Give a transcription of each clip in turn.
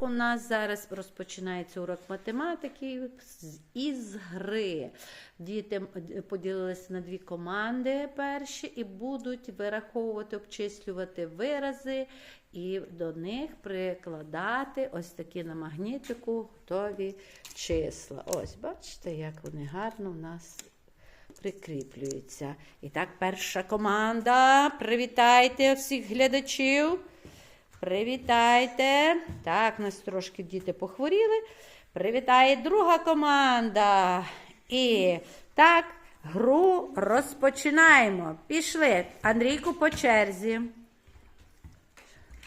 у нас зараз розпочинається урок математики із гри. Діти поділилися на дві команди перші і будуть вираховувати, обчислювати вирази і до них прикладати ось такі на магнітику готові числа. Ось, бачите, як вони гарно в нас прикріплюються. І так, перша команда. Привітайте всіх глядачів. Привітайте. Так, нас трошки діти похворіли. Привітає друга команда. І так, гру розпочинаємо. Пішли. Андрійку по черзі.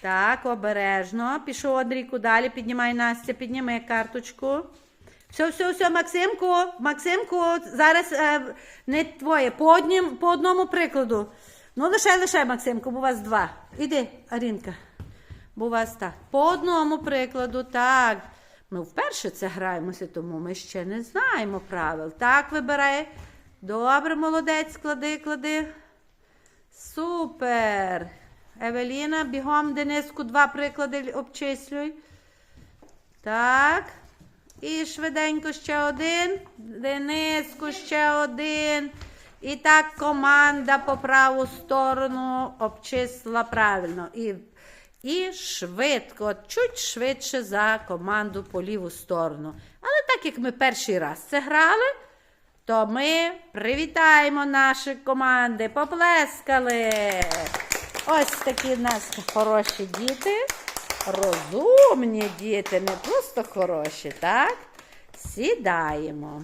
Так, обережно. Пішов Андрійку далі. Піднімай Настя, підніми карточку. Все, все, все, Максимку, Максимку, зараз е, не твоє. По, однім, по одному прикладу. Ну, лише, лише, Максимку, бо у вас два. Іди, Арінка. Бо вас так. По одному прикладу, так. Ми вперше це граємося, тому ми ще не знаємо правил. Так, вибирай. Добре, молодець, клади, клади. Супер. Евеліна, бігом Дениску два приклади обчислюй. Так. І швиденько ще один. Дениску ще один. І так команда по праву сторону обчислила правильно. І, і швидко, чуть швидше за команду по ліву сторону. Але так як ми перший раз це грали, то ми привітаємо наші команди, поплескали. Ось такі в нас хороші діти, розумні діти, не просто хороші, так? Сідаємо.